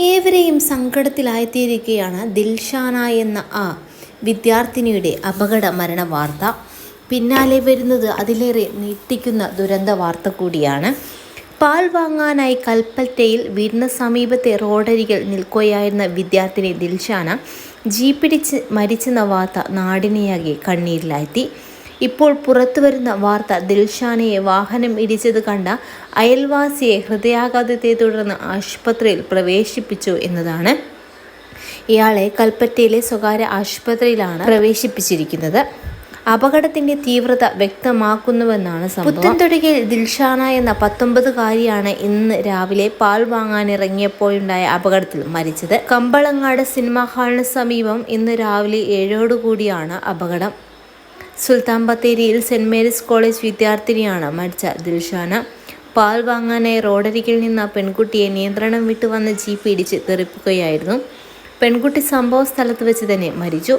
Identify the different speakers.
Speaker 1: ഏവരെയും സങ്കടത്തിലായിത്തീരുകയാണ് ദിൽഷാന എന്ന ആ വിദ്യാർത്ഥിനിയുടെ അപകട മരണ വാർത്ത. പിന്നാലെ വരുന്നത് അതിലേറെ ഞെട്ടിക്കുന്ന ദുരന്ത വാർത്ത കൂടിയാണ്. പാൽ വാങ്ങാനായി കൽപ്പറ്റയിൽ വീടിന് സമീപത്തെ റോഡരികിൽ നിൽക്കുകയായിരുന്ന വിദ്യാർത്ഥിനി ദിൽഷാന ജീപ്പിടിച്ച് മരിച്ചെന്ന വാർത്ത നാടിനെയാകെ കണ്ണീരിലാഴ്ത്തി. ഇപ്പോൾ പുറത്തു വരുന്ന വാർത്ത ദിൽഷാനയെ വാഹനം ഇടിച്ചത് കണ്ട അയൽവാസിയെ ഹൃദയാഘാതത്തെ തുടർന്ന് ആശുപത്രിയിൽ പ്രവേശിപ്പിച്ചു എന്നതാണ്. ഇയാളെ കൽപ്പറ്റയിലെ സ്വകാര്യ ആശുപത്രിയിലാണ് പ്രവേശിപ്പിച്ചിരിക്കുന്നത്. അപകടത്തിന്റെ തീവ്രത വ്യക്തമാക്കുന്നുവെന്നാണ് പുത്തൻ പുത്തൻതൊടികയിൽ ദിൽഷാന എന്ന പത്തൊമ്പതുകാരിയാണ് ഇന്ന് രാവിലെ പാൽ വാങ്ങാനിറങ്ങിയപ്പോഴുണ്ടായ അപകടത്തിൽ മരിച്ചത്. കമ്പളങ്ങാട് സിനിമാ ഹാളിന് സമീപം ഇന്ന് രാവിലെ ഏഴോടുകൂടിയാണ് അപകടം. സുൽത്താൻ ബത്തേരിയിൽ സെന്റ് മേരീസ് കോളേജ് വിദ്യാർത്ഥിനിയാണ് മരിച്ച ദിൽഷാന. പാൽ വാങ്ങാനായി റോഡരികിൽ നിന്ന പെൺകുട്ടിയെ നിയന്ത്രണം വിട്ടു വന്ന ജീപ്പ് ഇടിച്ച് തെറിപ്പിക്കുകയായിരുന്നു. പെൺകുട്ടി സംഭവ സ്ഥലത്ത് വെച്ച് തന്നെ മരിച്ചു.